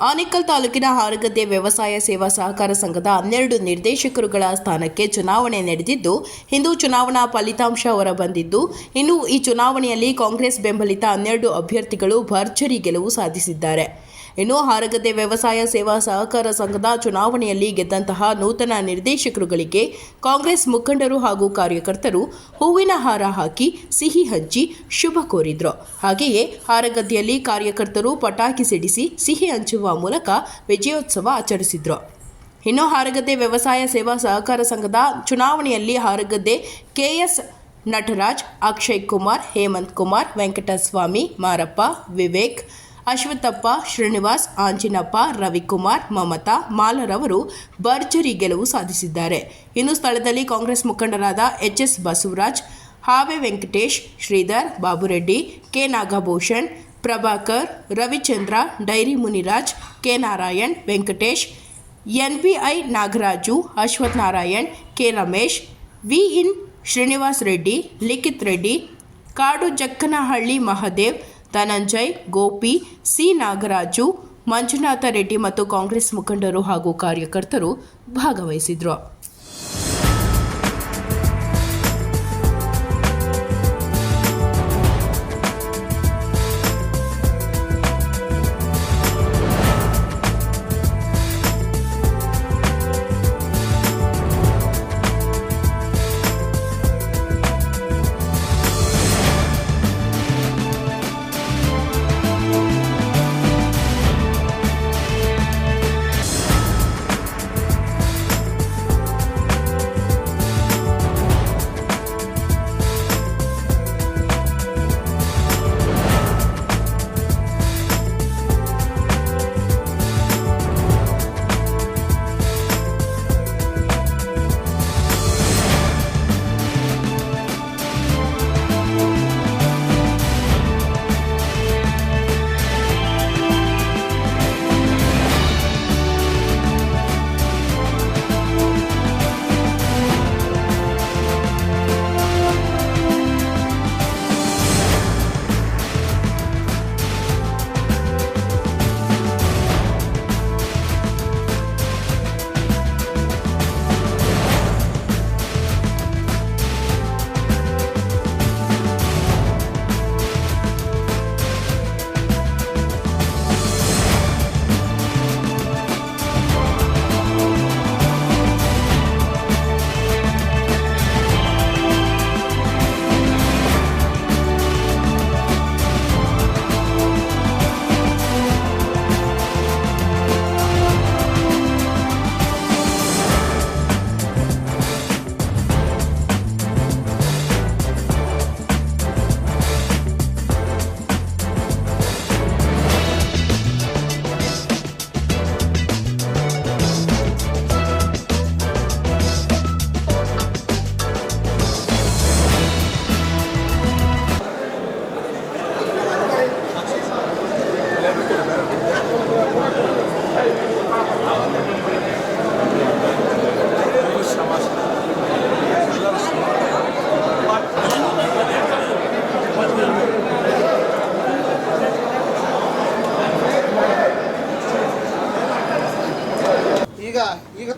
ಆನೇಕಲ್ ತಾಲೂಕಿನ ಹಾರಗದ್ದೆ ವ್ಯವಸಾಯ ಸೇವಾ ಸಹಕಾರ ಸಂಘದ ಹನ್ನೆರಡು ನಿರ್ದೇಶಕರುಗಳ ಸ್ಥಾನಕ್ಕೆ ಚುನಾವಣೆ ನಡೆದಿದ್ದು, ಇಂದು ಚುನಾವಣಾ ಫಲಿತಾಂಶ ಹೊರಬಂದಿದ್ದು, ಇನ್ನು ಈ ಚುನಾವಣೆಯಲ್ಲಿ ಕಾಂಗ್ರೆಸ್ ಬೆಂಬಲಿತ ಹನ್ನೆರಡು ಅಭ್ಯರ್ಥಿಗಳು ಭರ್ಜರಿ ಗೆಲುವು ಸಾಧಿಸಿದ್ದಾರೆ. ಇನ್ನು ಹಾರಗದ್ದೆ ವ್ಯವಸಾಯ ಸೇವಾ ಸಹಕಾರ ಸಂಘದ ಚುನಾವಣೆಯಲ್ಲಿ ಗೆದ್ದಂತಹ ನೂತನ ನಿರ್ದೇಶಕರುಗಳಿಗೆ ಕಾಂಗ್ರೆಸ್ ಮುಖಂಡರು ಹಾಗೂ ಕಾರ್ಯಕರ್ತರು ಹೂವಿನ ಹಾರ ಹಾಕಿ ಸಿಹಿ ಹಂಚಿ ಶುಭ ಕೋರಿದ್ರು. ಹಾಗೆಯೇ ಹಾರಗದ್ದೆಯಲ್ಲಿ ಕಾರ್ಯಕರ್ತರು ಪಟಾಕಿ ಸಿಡಿಸಿ ಸಿಹಿ ಹಂಚುವ ಮೂಲಕ ವಿಜಯೋತ್ಸವ ಆಚರಿಸಿದ್ರು. ಇನ್ನು ಹಾರಗದ್ದೆ ವ್ಯವಸಾಯ ಸೇವಾ ಸಹಕಾರ ಸಂಘದ ಚುನಾವಣೆಯಲ್ಲಿ ಹಾರಗದ್ದೆ ಕೆಎಸ್ ನಟರಾಜ್, ಅಕ್ಷಯ್ ಕುಮಾರ್, ಹೇಮಂತ್ ಕುಮಾರ್, ವೆಂಕಟಸ್ವಾಮಿ, ಮಾರಪ್ಪ, ವಿವೇಕ್ ಅಶ್ವತ್ಥಪ್ಪ, ಶ್ರೀನಿವಾಸ್, ಆಂಜಿನಪ್ಪ, ರವಿಕುಮಾರ್, ಮಮತಾ ಮಾಲರವರು ಭರ್ಜರಿ ಗೆಲುವು ಸಾಧಿಸಿದ್ದಾರೆ. ಇನ್ನು ಸ್ಥಳದಲ್ಲಿ ಕಾಂಗ್ರೆಸ್ ಮುಖಂಡರಾದ H S Basavaraj, ಹಾವೆ Venkatesh, Sridhar, Babureddy, K Nagabhushan, Prabhakar, Ravichandra, dairy Muniraj, K Narayan, Venkatesh, N B I Nagaraju, Ashwath Narayan, K Ramesh, V N Srinivas Reddy, Likhith Reddy, ಕಾಡು ಜಕ್ಕನಹಳ್ಳಿ ಮಹದೇವ್ ಧನಂಜಯ್ ಗೋಪಿ ಸಿ. ನಾಗರಾಜು ಮಂಜುನಾಥ ರೆಡ್ಡಿ ಮತ್ತು ಕಾಂಗ್ರೆಸ್ ಮುಖಂಡರು ಹಾಗೂ ಕಾರ್ಯಕರ್ತರು ಭಾಗವಹಿಸಿದ್ರು.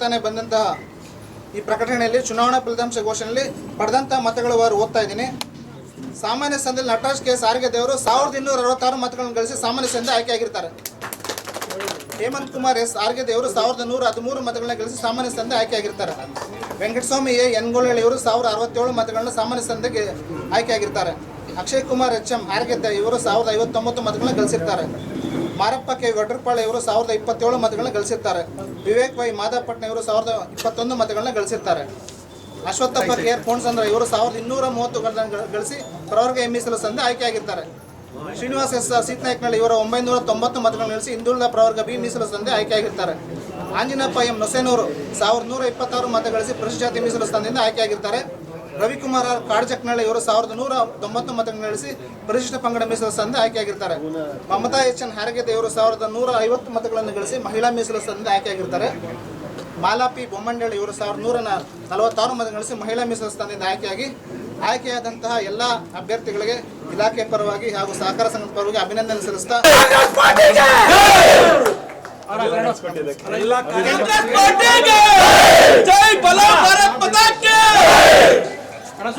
ತಾನೇ ಬಂದಂತಹ ಈ ಪ್ರಕಟಣೆಯಲ್ಲಿ, ಚುನಾವಣಾ ಫಲಿತಾಂಶ ಘೋಷಣೆಯಲ್ಲಿ ಪಡೆದಂತಹ ಮತಗಳ ವಾರು ಓದ್ತಾ ಇದ್ದೀನಿ. ಸಾಮಾನ್ಯ ಸಂದಲ್ಲಿ ನಟರಾಜ್ ಕೆ ಸಾರಿಗೆ ದೇವರು ಸಾವಿರದ ಇನ್ನೂರ ಅರವತ್ತಾರು ಮತಗಳನ್ನು ಗಳಿಸಿ ಸಾಮಾನ್ಯ ಸಂಧಿ ಆಯ್ಕೆಯಾಗಿರ್ತಾರೆ. ಹೇಮಂತ್ ಕುಮಾರ್ ಎಸ್ ಆರ್ಗೆ ದೇವರು ಸಾವಿರದ ನೂರ ಹದಿಮೂರು ಮತಗಳನ್ನ ಗಳಿಸಿ ಸಾಮಾನ್ಯ ಸಂದೆ ಆಯ್ಕೆಯಾಗಿರ್ತಾರೆ. ವೆಂಕಟಸ್ವಾಮಿ ಎ ಎನ್ಗೋಳಳ್ಳಿ ಇವರು ಸಾವಿರದ ಅರವತ್ತೇಳು ಮತಗಳನ್ನ ಸಾಮಾನ್ಯ ಸಂದೆಗೆ ಆಯ್ಕೆಯಾಗಿರ್ತಾರೆ. ಅಕ್ಷಯ್ ಕುಮಾರ್ ಎಚ್ ಎಂ ಆರ್ಗೆದ್ದ ಇವರು ಸಾವಿರದ ಐವತ್ತೊಂಬತ್ತು ಮತಗಳನ್ನ ಗಳಿಸಿರ್ತಾರೆ. ಮಾರಪ್ಪ ಕೆ ಇವರು ಸಾವಿರದ ಇಪ್ಪತ್ತೇಳು ಮತಗಳನ್ನ ಗಳಿಸಿರ್ತಾರೆ. ವಿವೇಕ್ ವೈ ಮಾಧವಪಟ್ನ ಇವರು ಸಾವಿರದ ಇಪ್ಪತ್ತೊಂದು ಮತಗಳನ್ನ ಗಳಿಸಿರ್ತಾರೆ. ಅಶ್ವತ್ಥಪ್ಪ ಕೆ ಆರ್ ಪೋಣ್ಸಂದ್ರ ಇವರು ಸಾವಿರದ ಇನ್ನೂರ ಮೂವತ್ತು ಗಳಿಸಿ ಪ್ರವರ್ಗ ಮೀಸಲು ಸಂದ ಆಯ್ಕೆಯಾಗಿರ್ತಾರೆ. ಶ್ರೀನಿವಾಸ್ ಎಸ್ ಸೀತನಾಯ್ಕನಹಳ್ಳಿ ಇವರ ಒಂಬೈನೂರ ತೊಂಬತ್ತು ಮತಗಳನ್ನು ಗಳಿಸಿ ಹಿಂದುಳಿದ ಪ್ರವರ್ಗ ಬಿ ಮೀಸಲು ಸಂಧಿ ಆಯ್ಕೆಯಾಗಿರ್ತಾರೆ. ಆಂಜಿನಪ್ಪ ಎಂ ನೊಸೇನೂರು ಸಾವಿರದ ನೂರ ಇಪ್ಪತ್ತಾರು ಮತ ಗಳಿಸಿ ಮೀಸಲು ಸ್ಥಾನದಿಂದ ಆಯ್ಕೆಯಾಗಿರ್ತಾರೆ. ರವಿಕುಮಾರ್ ಆರ್ ಇವರು ಸಾವಿರದ ನೂರ ತೊಂಬತ್ತು ಮತಗಳನ್ನು ನಡೆಸಿ ಪರಿಶಿಷ್ಟ ಪಂಗಡ ಮೀಸಲು ಸಂಧಿ ಆಯ್ಕೆಯಾಗಿರ್ತಾರೆ. ಮಮತಾ ಎಚ್ ಎನ್ ಹಾರಗೆದ್ದೆ ಇವರು ಸಾವಿರದ ನೂರ ಐವತ್ತು ಮತಗಳನ್ನು ಗಳಿಸಿ ಮಹಿಳಾ ಮೀಸಲು ಸಂಧಿ ಆಯ್ಕೆಯಾಗಿರ್ತಾರೆ. ಮಾಲಾಪಿ ಬೊಮ್ಮಂಡಳ್ಳಿ ಇವರು ಸಾವಿರದ ನೂರ ನಲವತ್ತಾರು ಮತ ಗಳಿಸಿ ಮಹಿಳಾ ಮೀಸಲು ಸ್ಥಾನದಿಂದ ಆಯ್ಕೆಯಾಗಿ ಆಯ್ಕೆಯಾದಂತಹ ಎಲ್ಲ ಅಭ್ಯರ್ಥಿಗಳಿಗೆ ಇಲಾಖೆ ಪರವಾಗಿ ಹಾಗೂ ಸಹಕಾರ ಸಂಘದ ಪರವಾಗಿ ಅಭಿನಂದನೆ ಸಲ್ಲಿಸ್ತಾ ಜೈ ಭಾರತ್ Para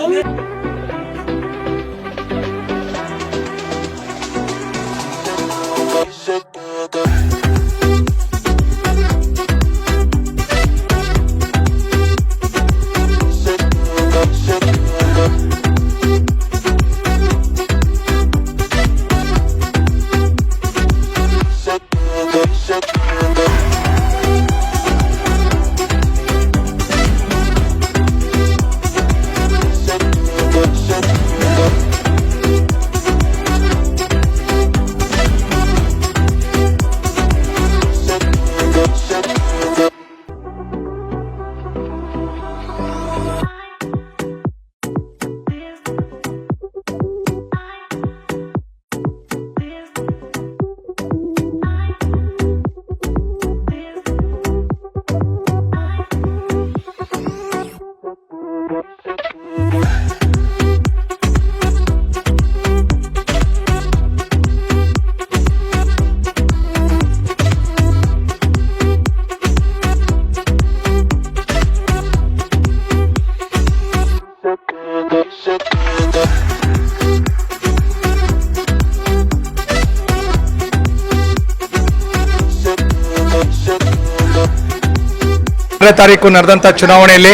ತಾರೀಕು ನಡೆದಂಥ ಚುನಾವಣೆಯಲ್ಲಿ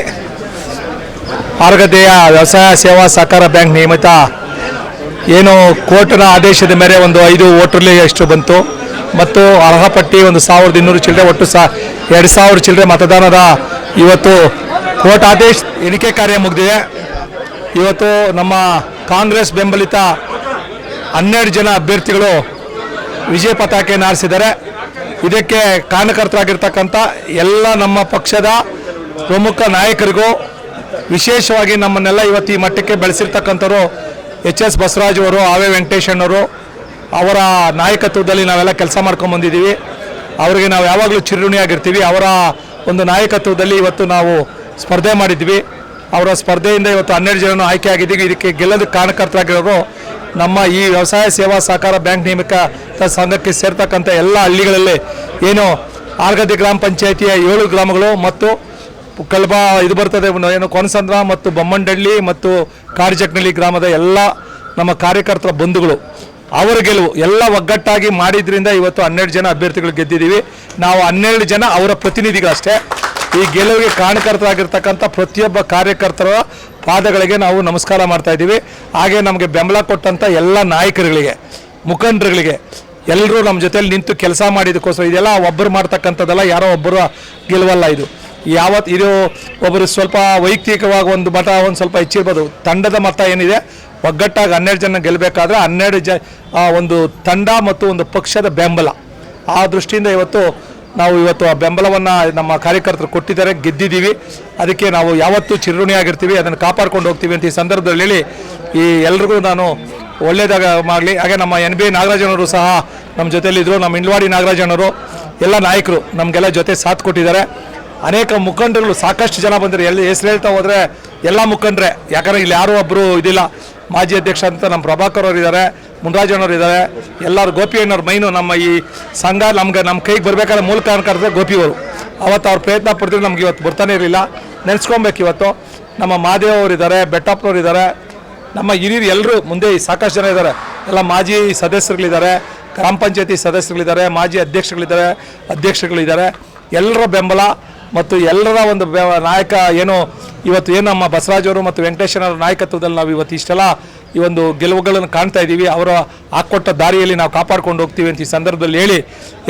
ಆರ್ಗದೆಯ ವ್ಯವಸಾಯ ಸೇವಾ ಸಹಕಾರ ಬ್ಯಾಂಕ್ ನಿಯಮಿತ ಏನು ಕೋರ್ಟ್ನ ಆದೇಶದ ಮೇರೆ ಒಂದು ಐದು ವೋಟರ್ಲಿ ಎಷ್ಟು ಬಂತು ಮತ್ತು ಅರ್ಹ ಪಟ್ಟಿ ಒಂದು ಸಾವಿರದ ಇನ್ನೂರು ಚಿಲ್ಲರೆ ಒಟ್ಟು ಸಾ ಎರಡು ಸಾವಿರ ಚಿಲ್ಲರೆ ಮತದಾನದ ಇವತ್ತು ಕೋರ್ಟ್ ಆದೇಶ ಎಣಿಕೆ ಕಾರ್ಯ ಮುಗಿದಿದೆ. ಇವತ್ತು ನಮ್ಮ ಕಾಂಗ್ರೆಸ್ ಬೆಂಬಲಿತ ಹನ್ನೆರಡು ಜನ ಅಭ್ಯರ್ಥಿಗಳು ವಿಜಯ ಪತಾಕೆಯನ್ನು ಆರಿಸಿದ್ದಾರೆ ಇದಕ್ಕೆ ಕಾರಣಕರ್ತರಾಗಿರ್ತಕ್ಕಂಥ ಎಲ್ಲ ನಮ್ಮ ಪಕ್ಷದ ಪ್ರಮುಖ ನಾಯಕರಿಗೂ ವಿಶೇಷವಾಗಿ ನಮ್ಮನ್ನೆಲ್ಲ ಇವತ್ತು ಈ ಮಟ್ಟಕ್ಕೆ ಬೆಳೆಸಿರ್ತಕ್ಕಂಥವ್ರು ಎಚ್ ಎಸ್ ಬಸವರಾಜ್ ಅವರು ಆವೆ ವೆಂಕಟೇಶಣ್ಣವರು ಅವರ ನಾಯಕತ್ವದಲ್ಲಿ ನಾವೆಲ್ಲ ಕೆಲಸ ಮಾಡ್ಕೊಂಡು ಬಂದಿದ್ದೀವಿ. ಅವರಿಗೆ ನಾವು ಯಾವಾಗಲೂ ಚಿರುಣಿಯಾಗಿರ್ತೀವಿ ಅವರ ಒಂದು ನಾಯಕತ್ವದಲ್ಲಿ ಇವತ್ತು ನಾವು ಸ್ಪರ್ಧೆ ಮಾಡಿದ್ವಿ. ಅವರ ಸ್ಪರ್ಧೆಯಿಂದ ಇವತ್ತು ಹನ್ನೆರಡು ಜನ ಆಯ್ಕೆ ಆಗಿದ್ದೀವಿ. ಇದಕ್ಕೆ ಗೆಲ್ಲೋದಕ್ಕೆ ಕಾರಣಕರ್ತರಾಗಿರೋರು ನಮ್ಮ ಈ ವ್ಯವಸಾಯ ಸೇವಾ ಸಹಕಾರ ಬ್ಯಾಂಕ್ ನೇಮಕ ಸಂಘಕ್ಕೆ ಸೇರ್ತಕ್ಕಂಥ ಎಲ್ಲ ಹಳ್ಳಿಗಳಲ್ಲಿ ಏನು ಆರ್ಗದ್ದೆ ಗ್ರಾಮ ಪಂಚಾಯಿತಿಯ ಏಳು ಗ್ರಾಮಗಳು ಮತ್ತು ಕಲ್ಬಾ ಇದು ಬರ್ತದೆ, ಏನು ಕೊನಸಂದ್ರ ಮತ್ತು ಬೊಮ್ಮಂಡಳ್ಳಿ ಮತ್ತು ಕಾರ್ಜಕ್ನಳ್ಳಿ ಗ್ರಾಮದ ಎಲ್ಲ ನಮ್ಮ ಕಾರ್ಯಕರ್ತರ ಬಂಧುಗಳು. ಅವರ ಗೆಲುವು ಎಲ್ಲ ಒಗ್ಗಟ್ಟಾಗಿ ಮಾಡಿದ್ರಿಂದ ಇವತ್ತು ಹನ್ನೆರಡು ಜನ ಅಭ್ಯರ್ಥಿಗಳು ಗೆದ್ದಿದ್ದೀವಿ. ನಾವು ಹನ್ನೆರಡು ಜನ ಅವರ ಪ್ರತಿನಿಧಿಗಳಷ್ಟೇ. ಈ ಗೆಲುವಿಗೆ ಕಾರಣಕರ್ತರಾಗಿರ್ತಕ್ಕಂಥ ಪ್ರತಿಯೊಬ್ಬ ಕಾರ್ಯಕರ್ತರ ಪಾದಗಳಿಗೆ ನಾವು ನಮಸ್ಕಾರ ಮಾಡ್ತಾ ಇದ್ದೀವಿ. ಹಾಗೆ ನಮಗೆ ಬೆಂಬಲ ಕೊಟ್ಟಂಥ ಎಲ್ಲ ನಾಯಕರುಗಳಿಗೆ, ಮುಖಂಡರುಗಳಿಗೆ ಎಲ್ಲರೂ ನಮ್ಮ ಜೊತೆಯಲ್ಲಿ ನಿಂತು ಕೆಲಸ ಮಾಡಿದಕ್ಕೋಸ್ಕರ ಇದೆಲ್ಲ ಒಬ್ಬರು ಮಾಡ್ತಕ್ಕಂಥದ್ದೆಲ್ಲ ಯಾರೋ ಒಬ್ಬರು ಗೆಲುವಲ್ಲ ಇದು. ಯಾವತ್ತು ಇದು ಒಬ್ಬರು ಸ್ವಲ್ಪ ವೈಯಕ್ತಿಕವಾಗಿ ಒಂದು ಮತ, ಒಂದು ಸ್ವಲ್ಪ ಹೆಚ್ಚಿರ್ಬೋದು. ತಂಡದ ಮತ ಏನಿದೆ, ಒಗ್ಗಟ್ಟಾಗಿ ಹನ್ನೆರಡು ಜನ ಗೆಲ್ಲಬೇಕಾದ್ರೆ ಹನ್ನೆರಡು ಜ ಒಂದು ತಂಡ ಮತ್ತು ಒಂದು ಪಕ್ಷದ ಬೆಂಬಲ. ಆ ದೃಷ್ಟಿಯಿಂದ ಇವತ್ತು ನಾವು ಇವತ್ತು ಆ ಬೆಂಬಲವನ್ನು ನಮ್ಮ ಕಾರ್ಯಕರ್ತರು ಕೊಟ್ಟಿದ್ದಾರೆ, ಗೆದ್ದಿದ್ದೀವಿ. ಅದಕ್ಕೆ ನಾವು ಯಾವತ್ತೂ ಚಿರುಣಿಯಾಗಿರ್ತೀವಿ ಅದನ್ನು ಕಾಪಾಡ್ಕೊಂಡು ಹೋಗ್ತೀವಿ ಅಂತ ಈ ಸಂದರ್ಭದಲ್ಲಿ ಹೇಳಿ ಈ ಎಲ್ರಿಗೂ ನಾನು ಒಳ್ಳೆಯದಾಗ ಮಾಡಲಿ ಹಾಗೆ ನಮ್ಮ ಎನ್ ಬಿ ನಾಗರಾಜನವರು ಸಹ ನಮ್ಮ ಜೊತೆಯಲ್ಲಿದ್ದರು ನಮ್ಮ ಇಂಡ್ವಾಡಿ ನಾಗರಾಜನವರು, ಎಲ್ಲ ನಾಯಕರು ನಮಗೆಲ್ಲ ಜೊತೆ ಸಾಥ್ ಕೊಟ್ಟಿದ್ದಾರೆ. ಅನೇಕ ಮುಖಂಡರುಗಳು ಸಾಕಷ್ಟು ಜನ ಬಂದರೆ ಎಲ್ಲಿ ಹೆಸರು ಹೇಳ್ತಾ ಹೋದರೆ ಎಲ್ಲ ಮುಖಂಡರೆ. ಯಾಕಂದರೆ ಇಲ್ಲಿ ಯಾರೂ ಒಬ್ಬರು ಇದಿಲ್ಲ. ಮಾಜಿ ಅಧ್ಯಕ್ಷ ಅಂತ ನಮ್ಮ ಪ್ರಭಾಕರ್ ಅವರು ಮುನ್ರಾಜನವರು ಇದ್ದಾರೆ. ಎಲ್ಲರೂ ಗೋಪಿ ಅಣ್ಣವ್ರ ಮೈನು ನಮ್ಮ ಈ ಸಂಘ ನಮ್ಗೆ ನಮ್ಮ ಕೈಗೆ ಬರಬೇಕಾದ್ರೆ ಮೂಲ ಕಾರಣಕರ್ತರೆ ಗೋಪಿಯವರು. ಅವತ್ತು ಅವ್ರು ಪ್ರಯತ್ನ ಪಡ್ತಿದ್ರು, ನಮ್ಗೆ ಇವತ್ತು ಬರ್ತಾನೆ ಇರಲಿಲ್ಲ. ನೆನೆಸ್ಕೊಬೇಕು ಇವತ್ತು. ನಮ್ಮ ಅವರು ಇದ್ದಾರೆ, ಬೆಟ್ಟಪ್ಪನವ್ರು ಇದ್ದಾರೆ. ನಮ್ಮ ಹಿರಿಯರು ಎಲ್ಲರೂ ಮುಂದೆ ಸಾಕಷ್ಟು ಜನ ಇದ್ದಾರೆ. ಎಲ್ಲ ಮಾಜಿ ಸದಸ್ಯರುಗಳಿದ್ದಾರೆ, ಗ್ರಾಮ ಪಂಚಾಯತಿ ಸದಸ್ಯರುಗಳಿದ್ದಾರೆ, ಮಾಜಿ ಅಧ್ಯಕ್ಷಗಳಿದ್ದಾರೆ ಅಧ್ಯಕ್ಷರುಗಳಿದ್ದಾರೆ. ಎಲ್ಲರ ಬೆಂಬಲ ಮತ್ತು ಎಲ್ಲರ ಒಂದು ನಾಯಕ ಏನು ಇವತ್ತು ಏನು ನಮ್ಮ ಬಸವರಾಜ್ ಅವರು ಮತ್ತು ವೆಂಕಟೇಶ್ವರ ನಾಯಕತ್ವದಲ್ಲಿ ನಾವು ಇವತ್ತು ಇಷ್ಟೆಲ್ಲ ಈ ಒಂದು ಗೆಲುವುಗಳನ್ನು ಕಾಣ್ತಾ ಇದ್ದೀವಿ. ಅವರ ಹಾಕ್ಕೊಟ್ಟ ದಾರಿಯಲ್ಲಿ ನಾವು ಕಾಪಾಡ್ಕೊಂಡು ಹೋಗ್ತೀವಿ ಅಂತ ಈ ಸಂದರ್ಭದಲ್ಲಿ ಹೇಳಿ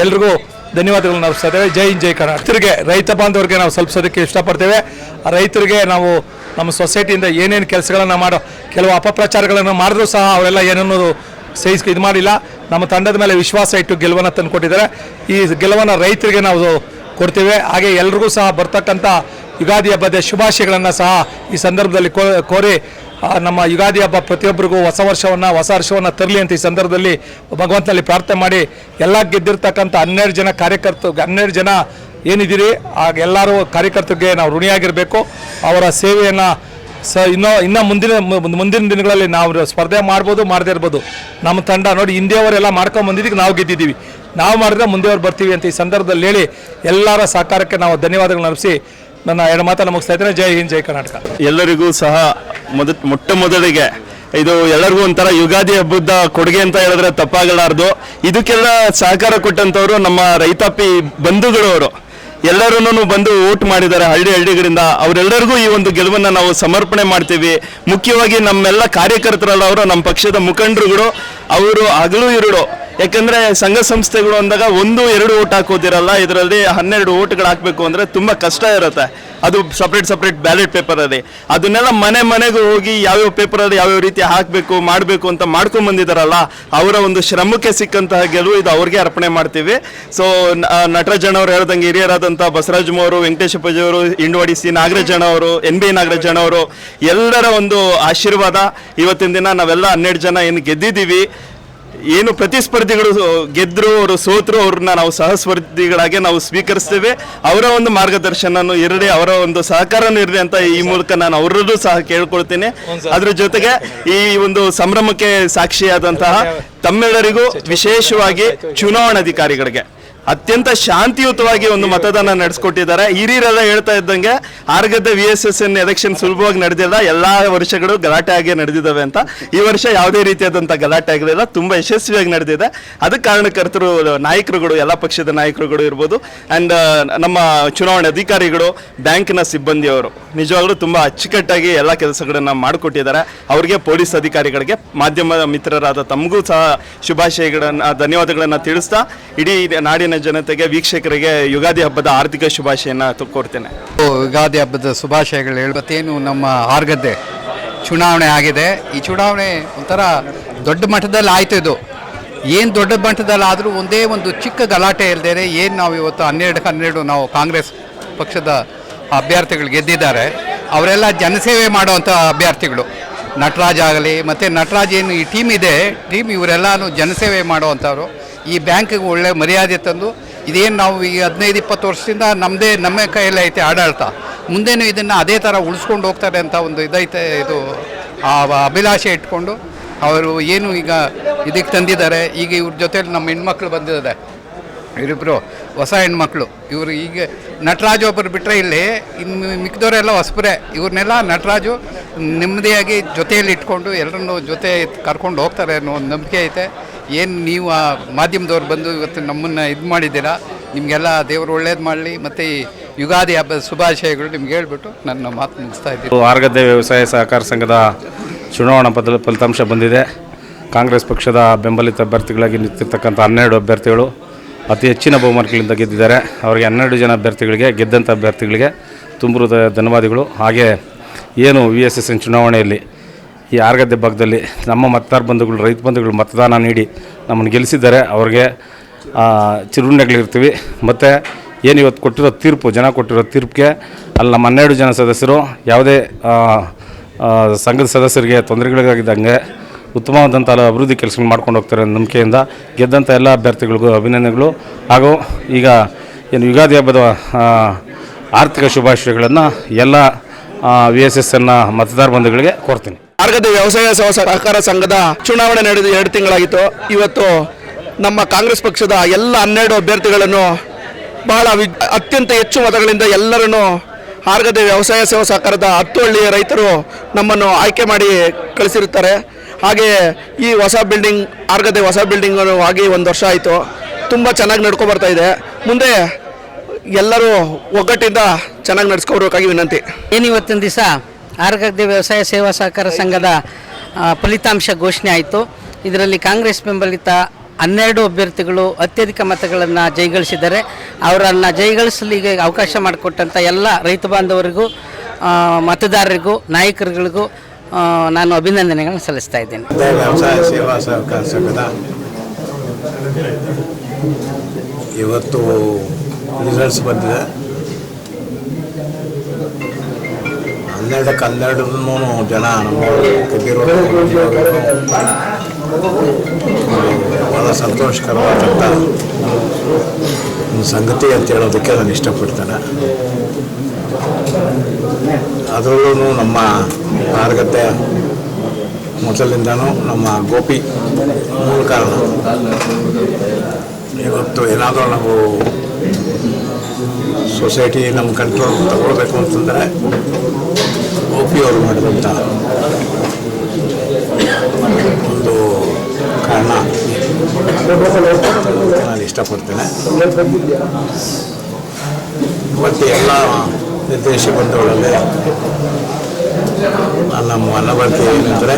ಎಲ್ರಿಗೂ ಧನ್ಯವಾದಗಳು ನಾವು ಸದೇ ಜೈ ಹಿಂದ್, ಜೈ ಕರ್ನಾಟಕ. ರೈತ ಬಾಂಧವರಿಗೆ ನಾವು ಸ್ವಲ್ಪ ಸದಕ್ಕೆ ಇಷ್ಟಪಡ್ತೇವೆ. ಆ ರೈತರಿಗೆ ನಾವು ನಮ್ಮ ಸೊಸೈಟಿಯಿಂದ ಏನೇನು ಕೆಲಸಗಳನ್ನು ಮಾಡೋ ಕೆಲವು ಅಪಪ್ರಚಾರಗಳನ್ನು ಮಾಡಿದ್ರೂ ಸಹ ಅವರೆಲ್ಲ ಏನನ್ನೋದು ಸಹಿಸ್ ಇದು ಮಾಡಿಲ್ಲ. ನಮ್ಮ ತಂಡದ ಮೇಲೆ ವಿಶ್ವಾಸ ಇಟ್ಟು ಗೆಲುವನ್ನು ತಂದುಕೊಟ್ಟಿದ್ದಾರೆ. ಈ ಗೆಲುವನ್ನು ರೈತರಿಗೆ ನಾವು ಕೊಡ್ತೇವೆ. ಹಾಗೆ ಎಲ್ರಿಗೂ ಸಹ ಬರ್ತಕ್ಕಂಥ ಯುಗಾದಿ ಹಬ್ಬದ ಶುಭಾಶಯಗಳನ್ನು ಸಹ ಈ ಸಂದರ್ಭದಲ್ಲಿ ಕೋರಿ ನಮ್ಮ ಯುಗಾದಿ ಹಬ್ಬ ಪ್ರತಿಯೊಬ್ಬರಿಗೂ ಹೊಸ ವರ್ಷವನ್ನು ಹೊಸ ವರ್ಷವನ್ನು ತರಲಿ ಅಂತ ಈ ಸಂದರ್ಭದಲ್ಲಿ ಭಗವಂತನಲ್ಲಿ ಪ್ರಾರ್ಥನೆ ಮಾಡಿ ಎಲ್ಲ ಗೆದ್ದಿರ್ತಕ್ಕಂಥ ಹನ್ನೆರಡು ಜನ ಕಾರ್ಯಕರ್ತ, ಹನ್ನೆರಡು ಜನ ಏನಿದ್ದೀರಿ ಆಗ ಎಲ್ಲರೂ ಕಾರ್ಯಕರ್ತರಿಗೆ ನಾವು ಋಣಿಯಾಗಿರಬೇಕು. ಅವರ ಸೇವೆಯನ್ನು ಸ, ಇನ್ನೂ, ಇನ್ನು ಮುಂದಿನ ಮುಂದಿನ ದಿನಗಳಲ್ಲಿ ನಾವು ಸ್ಪರ್ಧೆ ಮಾಡ್ಬೋದು, ಮಾಡದೇ ಇರ್ಬೋದು. ನಮ್ಮ ತಂಡ ನೋಡಿ ಹಿಂದೆಯವರೆಲ್ಲ ಮಾಡ್ಕೊಂಡು ಬಂದಿದ್ದಕ್ಕೆ ನಾವು ಗೆದ್ದಿದ್ದೀವಿ. ನಾವು ಮಾಡಿದ್ರೆ ಮುಂದೆ ಅವ್ರು ಬರ್ತೀವಿ ಅಂತ ಈ ಸಂದರ್ಭದಲ್ಲಿ ಹೇಳಿ ಎಲ್ಲರ ಸಹಕಾರಕ್ಕೆ ನಾವು ಧನ್ಯವಾದಗಳನ್ನ ಅರ್ಪಿಸಿ ನನ್ನ ಎರಡು ಮಾತನ್ನು ಮುಗಿಸ್ತಾ ಇದ್ದೇನೆ. ಜೈ ಹಿಂದ್, ಜೈ ಕರ್ನಾಟಕ. ಎಲ್ಲರಿಗೂ ಸಹ ಮೊದ ಮೊಟ್ಟ ಮೊದಲಿಗೆ ಇದು ಎಲ್ಲರಿಗೂ ಒಂಥರ ಯುಗಾದಿ ಹಬ್ಬದ ಕೊಡುಗೆ ಅಂತ ಹೇಳಿದ್ರೆ ತಪ್ಪಾಗಲಾರ್ದು. ಇದಕ್ಕೆಲ್ಲ ಸಹಕಾರ ಕೊಟ್ಟಂತವ್ರು ನಮ್ಮ ರೈತಾಪಿ ಬಂಧುಗಳು ಅವರು. ಎಲ್ಲರೂ ಬಂದು ಓಟ್ ಮಾಡಿದ್ದಾರೆ ಹಳ್ಳಿ ಹಳ್ಳಿಗಳಿಂದ. ಅವರೆಲ್ಲರಿಗೂ ಈ ಒಂದು ಗೆಲುವನ್ನು ನಾವು ಸಮರ್ಪಣೆ ಮಾಡ್ತೀವಿ. ಮುಖ್ಯವಾಗಿ ನಮ್ಮೆಲ್ಲ ಕಾರ್ಯಕರ್ತರಲ್ಲ ಅವರು ನಮ್ಮ ಪಕ್ಷದ ಮುಖಂಡರುಗಳು. ಅವರು ಹಗಲು ಇರುಳು ಯಾಕಂದ್ರೆ ಸಂಘ ಸಂಸ್ಥೆಗಳು ಅಂದಾಗ ಒಂದು, ಎರಡು ಓಟ್ ಹಾಕೋದಿರಲ್ಲ, ಇದರಲ್ಲಿ ಹನ್ನೆರಡು ಓಟ್ಗಳು ಹಾಕಬೇಕು ಅಂದ್ರೆ ತುಂಬಾ ಕಷ್ಟ ಇರುತ್ತೆ. ಅದು ಸಪ್ರೇಟ್ ಸಪ್ರೇಟ್ ಬ್ಯಾಲೆಟ್ ಪೇಪರ್ ಅಲ್ಲಿ. ಅದನ್ನೆಲ್ಲ ಮನೆ ಮನೆಗೂ ಹೋಗಿ ಯಾವ್ಯಾವ ಪೇಪರ್ ಅಲ್ಲಿ ಯಾವ್ಯಾವ ರೀತಿ ಹಾಕಬೇಕು, ಮಾಡಬೇಕು ಅಂತ ಮಾಡ್ಕೊಂಡ್ ಬಂದಿದಾರಲ್ಲ, ಅವರ ಒಂದು ಶ್ರಮಕ್ಕೆ ಸಿಕ್ಕಂತಹ ಗೆಲುವು ಇದು ಅವ್ರಿಗೆ ಅರ್ಪಣೆ ಮಾಡ್ತೀವಿ. ಸೊ ನಟರಾಜಣ್ಣ ಅವರು ಹೇಳ್ದಂಗೆ ಹಿರಿಯರಾದಂಥ ಬಸವರಾಜ್ ಅವರು ವೆಂಕಟೇಶಪ್ಪಜಿಯವರು ಇಂಡವಾಡಿ ಸಿ ನಾಗರಾಜಣ್ಣ ಅವರು, ಎನ್ ಬಿ ನಾಗರಾಜಣ್ಣ ಅವರು, ಎಲ್ಲರ ಒಂದು ಆಶೀರ್ವಾದ. ಇವತ್ತಿನ ದಿನ ನಾವೆಲ್ಲ ಹನ್ನೆರಡು ಜನ ಏನು ಗೆದ್ದಿದ್ದೀವಿ. ಏನು ಪ್ರತಿಸ್ಪರ್ಧಿಗಳು ಗೆದ್ರು ಅವರು ಸೋತರು ಅವ್ರನ್ನ ನಾವು ಸಹಸ್ಪರ್ಧಿಗಳಾಗಿ ನಾವು ಸ್ವೀಕರಿಸ್ತೇವೆ. ಅವರ ಒಂದು ಮಾರ್ಗದರ್ಶನನೂ ಇರಲಿ ಅವರ ಒಂದು ಸಹಕಾರನೂ ಇರಲಿ ಅಂತ ಈ ಮೂಲಕ ನಾನು ಅವರಲ್ಲೂ ಸಹ ಕೇಳ್ಕೊಳ್ತೇನೆ. ಅದ್ರ ಜೊತೆಗೆ ಈ ಒಂದು ಸಂಭ್ರಮಕ್ಕೆ ಸಾಕ್ಷಿಯಾದಂತಹ ತಮ್ಮೆಲ್ಲರಿಗೂ ವಿಶೇಷವಾಗಿ ಚುನಾವಣಾಧಿಕಾರಿಗಳಿಗೆ. ಅತ್ಯಂತ ಶಾಂತಿಯುತವಾಗಿ ಒಂದು ಮತದಾನ ನಡೆಸ್ಕೊಟ್ಟಿದ್ದಾರೆ. ಹಿರಿಯರೆಲ್ಲ ಹೇಳ್ತಾ ಇದ್ದಂಗೆ ಆರ್ಗದ V S S N election ಸುಲಭವಾಗಿ ನಡೆದಿಲ್ಲ. ಎಲ್ಲಾ ವರ್ಷಗಳು ಗಲಾಟೆ ಆಗಿ ನಡೆದಿದ್ದಾವೆ ಅಂತ. ಈ ವರ್ಷ ಯಾವುದೇ ರೀತಿಯಾದಂಥ ಗಲಾಟೆ ಆಗಲಿಲ್ಲ ತುಂಬಾ ಯಶಸ್ವಿಯಾಗಿ ನಡೆದಿದೆ. ಅದಕ್ಕೆ ಕಾರಣಕರ್ತರು ನಾಯಕರುಗಳು ಎಲ್ಲ ಪಕ್ಷದ ನಾಯಕರುಗಳು ಇರ್ಬೋದು. ಅಂಡ್ ನಮ್ಮ ಚುನಾವಣೆ ಅಧಿಕಾರಿಗಳು ಬ್ಯಾಂಕಿನ ಸಿಬ್ಬಂದಿಯವರು. ನಿಜವಾಗ್ಲೂ ತುಂಬಾ ಅಚ್ಚುಕಟ್ಟಾಗಿ ಎಲ್ಲ ಕೆಲಸಗಳನ್ನ ಮಾಡಿಕೊಟ್ಟಿದ್ದಾರೆ. ಅವರಿಗೆ ಪೊಲೀಸ್ ಅಧಿಕಾರಿಗಳಿಗೆ ಮಾಧ್ಯಮ ಮಿತ್ರರಾದ ತಮಗೂ ಸಹ ಶುಭಾಶಯಗಳನ್ನ ಧನ್ಯವಾದಗಳನ್ನ ತಿಳಿಸ್ತಾ ಇಡೀ ನಾಡಿನ ಜನತೆಗೆ, ವೀಕ್ಷಕರಿಗೆ ಯುಗಾದಿ ಹಬ್ಬದ ಆರ್ಥಿಕ ಶುಭಾಶಯನ ಕೊಡ್ತೇನೆ ಯುಗಾದಿ ಹಬ್ಬದ ಶುಭಾಶಯಗಳು ಹೇಳ್ಬತ್ತೇನು ನಮ್ಮ ಆರ್ಗದ್ದೆ ಚುನಾವಣೆ ಆಗಿದೆ. ಈ ಚುನಾವಣೆ ಒಂಥರ ದೊಡ್ಡ ಮಟ್ಟದಲ್ಲಿ ಆಯಿತು ಇದು. ಏನು ದೊಡ್ಡ ಮಟ್ಟದಲ್ಲಿ ಆದರೂ ಒಂದೇ ಒಂದು ಚಿಕ್ಕ ಗಲಾಟೆ ಇಲ್ಲದೇ ಏನು ನಾವು ಇವತ್ತು ಹನ್ನೆರಡು ಹನ್ನೆರಡು ನಾವು ಕಾಂಗ್ರೆಸ್ ಪಕ್ಷದ ಅಭ್ಯರ್ಥಿಗಳು ಗೆದ್ದಿದ್ದಾರೆ. ಅವರೆಲ್ಲ ಜನಸೇವೆ ಮಾಡುವಂಥ ಅಭ್ಯರ್ಥಿಗಳು. ನಟರಾಜ್ ಆಗಲಿ, ಮತ್ತು ನಟರಾಜ್ ಏನು ಈ ಟೀಮ್ ಇದೆ ಟೀಮ್ ಇವರೆಲ್ಲನೂ ಜನಸೇವೆ ಮಾಡುವಂಥವ್ರು ಈ ಬ್ಯಾಂಕಿಗೆ ಒಳ್ಳೆ ಮರ್ಯಾದೆ ತಂದು ಇದೇನು ನಾವು ಈ ಹದಿನೈದು, ಇಪ್ಪತ್ತು ವರ್ಷದಿಂದ ನಮ್ಮದೇ ನಮ್ಮ ಕೈಯಲ್ಲಿ ಐತೆ ಆಡಳಿತ. ಮುಂದೇನು ಇದನ್ನು ಅದೇ ಥರ ಉಳಿಸ್ಕೊಂಡು ಹೋಗ್ತಾರೆ ಅಂತ ಒಂದು ಇದೈತೆ, ಇದು ಆ ಅಭಿಲಾಷೆ ಇಟ್ಕೊಂಡು ಅವರು ಏನು ಈಗ ಇದಕ್ಕೆ ತಂದಿದ್ದಾರೆ, ಈಗ ಇವ್ರ ಜೊತೆಲಿ ನಮ್ಮ ಹೆಣ್ಮಕ್ಳು ಬಂದಿದ್ದಾರೆ. ಇವರಿಬ್ಬರು ಹೊಸ ಹೆಣ್ಮಕ್ಳು. ಇವರು ಈಗ ನಟರಾಜು ಒಬ್ಬರು ಬಿಟ್ಟರೆ ಇಲ್ಲಿ ಇನ್ನು ಮಿಕ್ಕಿದವರೆಲ್ಲ ಹೊಸಬರೇ. ಇವ್ರನ್ನೆಲ್ಲ ನಟರಾಜು ನೆಮ್ಮದಿಯಾಗಿ ಜೊತೆಯಲ್ಲಿ ಇಟ್ಕೊಂಡು ಎಲ್ಲರನ್ನೂ ಜೊತೆ ಕರ್ಕೊಂಡು ಹೋಗ್ತಾರೆ ಅನ್ನೋ ಒಂದು ನಂಬಿಕೆ ಐತೆ. ಏನು ನೀವು ಆ ಮಾಧ್ಯಮದವ್ರು ಬಂದು ಇವತ್ತು ನಮ್ಮನ್ನು ಇದು ಮಾಡಿದ್ದೀರಾ? ನಿಮಗೆಲ್ಲ ದೇವರು ಒಳ್ಳೇದು ಮಾಡಲಿ, ಮತ್ತು ಈ ಯುಗಾದಿ ಹಬ್ಬದ ಶುಭಾಶಯಗಳು ನಿಮ್ಗೆ ಹೇಳ್ಬಿಟ್ಟು ನನ್ನ ಮಾತು ಮುಗಿಸ್ತಾ ಇದ್ದೀನಿ. ಆರ್ಗದ್ದೆ ವ್ಯವಸಾಯ ಸಹಕಾರ ಸಂಘದ ಚುನಾವಣಾ ಪದ ಫಲಿತಾಂಶ ಬಂದಿದೆ. ಕಾಂಗ್ರೆಸ್ ಪಕ್ಷದ ಬೆಂಬಲಿತ ಅಭ್ಯರ್ಥಿಗಳಾಗಿ ನಿಂತಿರ್ತಕ್ಕಂಥ ಹನ್ನೆರಡು ಅಭ್ಯರ್ಥಿಗಳು ಅತಿ ಹೆಚ್ಚಿನ ಬಹುಮತಗಳಿಂದ ಗೆದ್ದಿದ್ದಾರೆ. ಅವರಿಗೆ ಹನ್ನೆರಡು ಜನ ಅಭ್ಯರ್ಥಿಗಳಿಗೆ ಗೆದ್ದಂಥ ಅಭ್ಯರ್ಥಿಗಳಿಗೆ ತುಂಬ ಧನ್ಯವಾದಗಳು. ಹಾಗೆ ಏನು ವಿ ಎಸ್ ಎಸ್ ಎನ್ ಚುನಾವಣೆಯಲ್ಲಿ ಈ ಆರ್ಗದ್ದೆ ಭಾಗದಲ್ಲಿ ನಮ್ಮ ಮತದಾರ ಬಂಧುಗಳು, ರೈತ ಬಂಧುಗಳು ಮತದಾನ ನೀಡಿ ನಮ್ಮನ್ನು ಗೆಲ್ಲಿಸಿದ್ದಾರೆ. ಅವ್ರಿಗೆ ಚಿರುಣೆಗಳಿರ್ತೀವಿ ಮತ್ತು ಏನು ಇವತ್ತು ಕೊಟ್ಟಿರೋ ತೀರ್ಪು, ಜನ ಕೊಟ್ಟಿರೋ ತೀರ್ಪಿಗೆ ಅಲ್ಲಿ ನಮ್ಮ ಹನ್ನೆರಡು ಜನ ಸದಸ್ಯರು, ಯಾವುದೇ ಸಂಘದ ಸದಸ್ಯರಿಗೆ ತೊಂದರೆಗಳಿಗಾಗಿದ್ದಂಗೆ ಉತ್ತಮವಾದಂಥ ಅಭಿವೃದ್ಧಿ ಕೆಲಸಗಳು ಮಾಡ್ಕೊಂಡು ಹೋಗ್ತಾರೆ ನಂಬಿಕೆಯಿಂದ ಗೆದ್ದಂಥ ಎಲ್ಲ ಅಭ್ಯರ್ಥಿಗಳಿಗೂ ಅಭಿನಂದನೆಗಳು. ಹಾಗೂ ಈಗ ಏನು ಯುಗಾದಿ ಹಬ್ಬದ ಆರ್ಥಿಕ ಶುಭಾಶಯಗಳನ್ನು ಎಲ್ಲ ವಿ ಎಸ್ ಎಸ್ ಎನ್ನ ಮತದಾರ ಬಂಧುಗಳಿಗೆ ಕೋರ್ತೀನಿ. ಮಾರ್ಗದ ವ್ಯವಸಾಯ ಸಹ ಸಹಕಾರ ಸಂಘದ ಚುನಾವಣೆ ನಡೆದು ಎರಡು ತಿಂಗಳಾಗಿತ್ತು. ಇವತ್ತು ನಮ್ಮ ಕಾಂಗ್ರೆಸ್ ಪಕ್ಷದ ಎಲ್ಲ ಹನ್ನೆರಡು ಅಭ್ಯರ್ಥಿಗಳನ್ನು ಬಹಳ ಅತ್ಯಂತ ಹೆಚ್ಚು ಮತಗಳಿಂದ ಎಲ್ಲರನ್ನು ಆರ್ಗದ ವ್ಯವಸಾಯ ಸೇವಾ ಸಹಕಾರದ ಹತ್ತು ಹಳ್ಳಿಯ ರೈತರು ನಮ್ಮನ್ನು ಆಯ್ಕೆ ಮಾಡಿ ಕಳಿಸಿರುತ್ತಾರೆ. ಹಾಗೆಯೇ ಈ ಹೊಸ ಬಿಲ್ಡಿಂಗ್ ಆರ್ಗದೆ ಹೊಸ ಬಿಲ್ಡಿಂಗ್ ಆಗಿ ಒಂದು ವರ್ಷ ಆಯಿತು. ತುಂಬ ಚೆನ್ನಾಗಿ ನಡ್ಕೊ ಬರ್ತಾ ಇದೆ. ಮುಂದೆ ಎಲ್ಲರೂ ಒಗ್ಗಟ್ಟಿಂದ ಚೆನ್ನಾಗಿ ನಡೆಸ್ಕೊಬರ್ಬೇಕಾಗಿ ವಿನಂತಿ. ಏನು ಇವತ್ತಿನ ದಿವಸ? ಆರ್ಗದ್ದೆ ವ್ಯವಸಾಯ ಸೇವಾ ಸಹಕಾರ ಸಂಘದ ಫಲಿತಾಂಶ ಘೋಷಣೆ ಆಯಿತು. ಇದರಲ್ಲಿ ಕಾಂಗ್ರೆಸ್ ಬೆಂಬಲಿತ ಹನ್ನೆರಡು ಅಭ್ಯರ್ಥಿಗಳು ಅತ್ಯಧಿಕ ಮತಗಳನ್ನು ಜೈಗಳಿಸಿದ್ದಾರೆ ಅವರನ್ನು ಜಯಗಳಿಸಲಿಗೆ ಅವಕಾಶ ಮಾಡಿಕೊಟ್ಟಂಥ ಎಲ್ಲ ರೈತ ಬಾಂಧವರಿಗೂ ಮತದಾರರಿಗೂ, ನಾಯಕರುಗಳಿಗೂ ನಾನು ಅಭಿನಂದನೆಗಳನ್ನು ಸಲ್ಲಿಸ್ತಾ ಇದ್ದೇನೆ. ವ್ಯವಸಾಯ ಸೇವಾ ಸಹಕಾರ ಸಂಘದ ಇವತ್ತು ರಿಸಲ್ಟ್ಸ್ ಬಂದಿದೆ. ಹನ್ನೆರಡಕ್ಕೆ ಹನ್ನೆರಡು ಜನ ಭಾಳ ಸಂತೋಷಕರವಾದಂಥ ಸಂಗತಿ ಅಂತ ಹೇಳೋದಕ್ಕೆ ನಾನು ಇಷ್ಟಪಡ್ತೇನೆ. ಅದರಲ್ಲೂ ನಮ್ಮ ಮಾರುಗದ್ದೆ ಮೊದಲಿಂದನೂ ನಮ್ಮ ಗೋಪಿ ಮೂಲ ಕಾರಣ. ಇವತ್ತು ಏನಾದರೂ ನಾವು ಸೊಸೈಟಿ ನಮ್ಮ ಕಂಟ್ರೋಲ್ ತಗೊಳ್ಬೇಕು ಅಂತಂದರೆ ಪಿ ಅವರು ಮಾಡಿದಂಥ ಒಂದು ಕಾರಣ ನಾನು ಇಷ್ಟಪಡ್ತೇನೆ. ಮತ್ತು ಎಲ್ಲ ನಿರ್ದೇಶ ಬಂಧುಗಳಲ್ಲಿ ನನ್ನ ಮನವರಿಕೆ ಏನಂದರೆ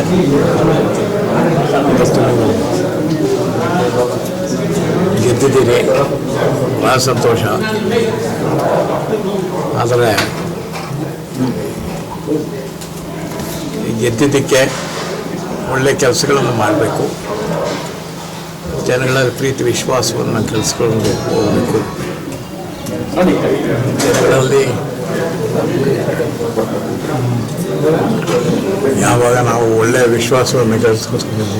ಗೆದ್ದಿದ್ದೀರಿ. ಭಾಳ ಸಂತೋಷ. ಆದರೆ ಗೆದ್ದಿದ್ದಕ್ಕೆ ಒಳ್ಳೆ ಕೆಲಸಗಳನ್ನು ಮಾಡಬೇಕು. ಜನಗಳ ಪ್ರೀತಿ, ವಿಶ್ವಾಸವನ್ನು ಕೆಲಸಗಳನ್ನು ಹೋಗಬೇಕು ಜನಗಳಲ್ಲಿ ಯಾವಾಗ ನಾವು ಒಳ್ಳೆಯ ವಿಶ್ವಾಸವನ್ನು ಆವಾಗ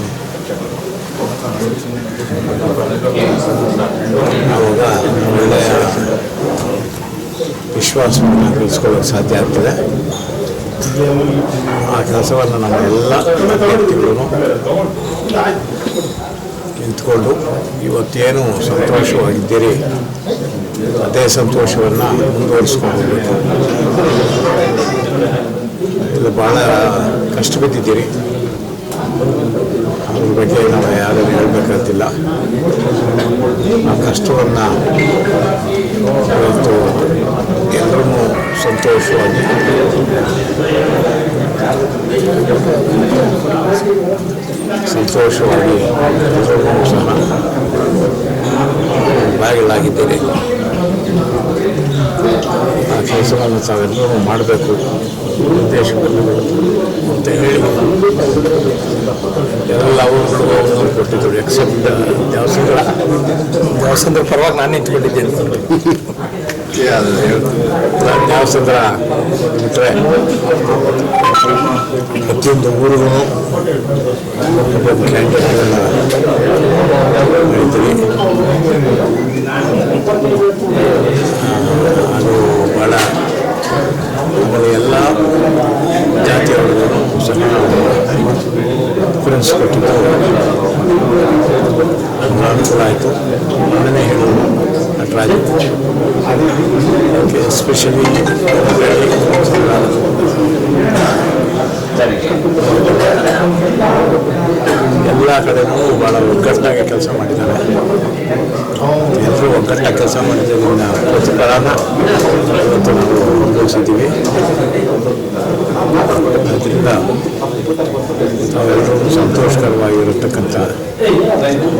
ಒಳ್ಳೆಯ ವಿಶ್ವಾಸವನ್ನು ತಿಳಿಸ್ಕೊಳ್ಳೋಕೆ ಸಾಧ್ಯ ಆಗ್ತದೆ. ಆ ಕೆಲಸವನ್ನು ನಮ್ಮ ಎಲ್ಲ ವ್ಯಕ್ತಿಗಳು ನಿಂತ್ಕೊಂಡು ಇವತ್ತೇನು ಸಂತೋಷವಾಗಿದ್ದೀರಿ? ಅದೇ ಸಂತೋಷವನ್ನು ಮುಂದುವರಿಸ್ಕೊಂಡು ಹೋಗಬೇಕು. ಇಲ್ಲ ಭಾಳ ಕಷ್ಟ ಬಿದ್ದಿದ್ದೀರಿ. ಅದ್ರ ಬಗ್ಗೆ ನಾವು ಯಾರನ್ನು ಹೇಳಬೇಕಂತಿಲ್ಲ ಆ ಕಷ್ಟವನ್ನು ಇವತ್ತು ಎಲ್ಲರೂ ಸಂತೋಷವಾಗಿ ಸಂತೋಷವಾಗಿ ಎಲ್ಲರೂ ಸಹ ಬಾಗಿಲಾಗಿದ್ದೇನೆ ಆ ಕೆಲಸವನ್ನು ತಾವೆಲ್ಲರೂ ಮಾಡಬೇಕು. ದೇಶದಲ್ಲಿ ಅಂತ ಹೇಳಿ ಎಲ್ಲ ಅವರು ಕೊಟ್ಟಿದ್ದರು ಎಕ್ಸೆಪ್ಟ್ ದೇವಸ್ಥಾನ ದೇವಸ್ಥಾನದ ಪರವಾಗಿ ನಾನು ನಿಂತ್ಕೊಂಡಿದ್ದೇನೆ. ದೇವಸ್ಥಾನ ಬಿಟ್ಟರೆ ಪ್ರತಿಯೊಂದು ಊರಿಗೂ ಹೇಳ್ತೀವಿ ಅದು ಭಾಳ ಆಮೇಲೆ ಎಲ್ಲ ಪ್ರಿಫರೆನ್ಸ್ ಕೊಟ್ಟಿದ್ದು ಅದು ಅನುಕೂಲ ಆಯಿತು ನಾನೇ ಹೇಳೋದು ನಟರಾಜ್ ಓಕೆ ಎಸ್ಪೆಷಲಿ ಎಲ್ಲ ಕಡೆನೂ ಭಾಳ ಒಗ್ಗಟ್ಟಾಗಿ ಕೆಲಸ ಮಾಡಿದ್ದಾರೆ. ಎಲ್ಲರೂ ಒಗ್ಗಟ್ಟಾಗಿ ಕೆಲಸ ಮಾಡಿದ್ದರಿಂದ ಪ್ರತಿಫಲನ ಇವತ್ತು ನಾವು ಅನುಭವಿಸಿದ್ದೀವಿ. ಅದರಿಂದ ತಾವೆಲ್ಲರೂ ಸಂತೋಷಕರವಾಗಿರತಕ್ಕಂಥ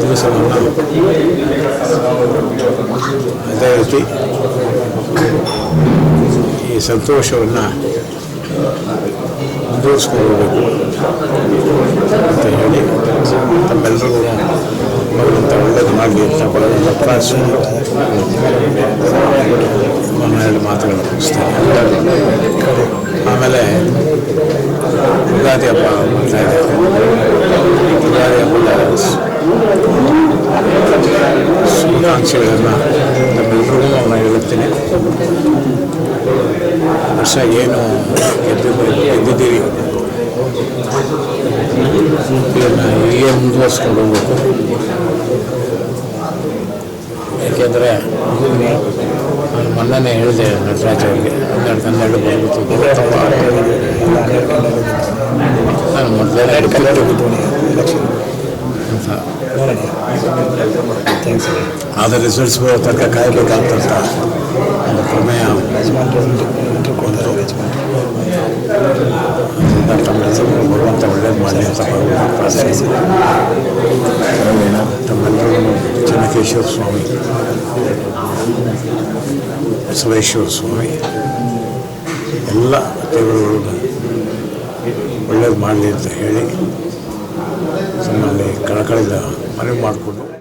ದಿವಸವನ್ನು ಅದೇ ರೀತಿ ಈ ಸಂತೋಷವನ್ನು ಮುಂದುವರಿಸ್ಕೊಂಡು ಹೋಗಬೇಕು ಅಂತ ಹೇಳಿ ತಮ್ಮೆಲ್ಲರಿಗೂ ಭಗವಂತ ಒಳ್ಳೇದು ಮಾಡಲಿ ಅಂತ ಭಗವಂತ ಪ್ರಾರ್ಥಿಸಿಕೊಂಡು ನಾನು ಎರಡು ಮಾತುಗಳನ್ನು ಮುಗಿಸ್ತೇನೆ ಆಮೇಲೆ ಯುಗಾದಿ ಹಬ್ಬ ಬರ್ತಾ ಇದೆ ಯುಗಾದಿ ಹಬ್ಬದ ಶುಭಾಕಾಂಕ್ಷೆಗಳನ್ನು ತಮ್ಮೆಲ್ಲರಿಗೂ ನಾನು ಹೇಳುತ್ತೇನೆ ವರ್ಷ ಏನು ಗೆದ್ದು ಗೆದ್ದಿದ್ದೀರಿ ಇದನ್ನು ಹೀಗೆ ಮುಂದುವರಿಸ್ಕೊಂಡು ಹೋಗ್ಬೇಕು ಏಕೆಂದರೆ ನಾನು ಮೊನ್ನೆ ಹೇಳಿದೆ ನಟರಾಜ್ ಅವರಿಗೆ ಹನ್ನೆರಡು ಹನ್ನೆರಡು ಬಂದ್ಬಿಟ್ಟು ನಾನು ಮೊದಲೇ ಅಂತ ಆದ ರಿಸಲ್ಟ್ಸ್ ಬರೋ ತನಕ ಕಾಯಬೇಕಂತ ಪ್ರಮೇಯ. ಅದರಿಂದ ತಮ್ಮೆಲ್ಲರಿಗೂ ಭಗವಂತ ಒಳ್ಳೇದು ಮಾಡಲಿ ಅಂತ ಭಗವಂತ ತಮ್ಮೆಲ್ಲರೂ ಚೆನ್ನಕೇಶ್ವರ ಸ್ವಾಮಿ ಬಸವೇಶ್ವರ ಸ್ವಾಮಿ ಎಲ್ಲ ದೇವರುಗಳನ್ನು ಒಳ್ಳೇದು ಮಾಡಲಿ ಅಂತ ಹೇಳಿ ಸುಮ್ಮನೆ ಕಳಕಳಿಂದ ಮನವಿ ಮಾಡಿಕೊಂಡು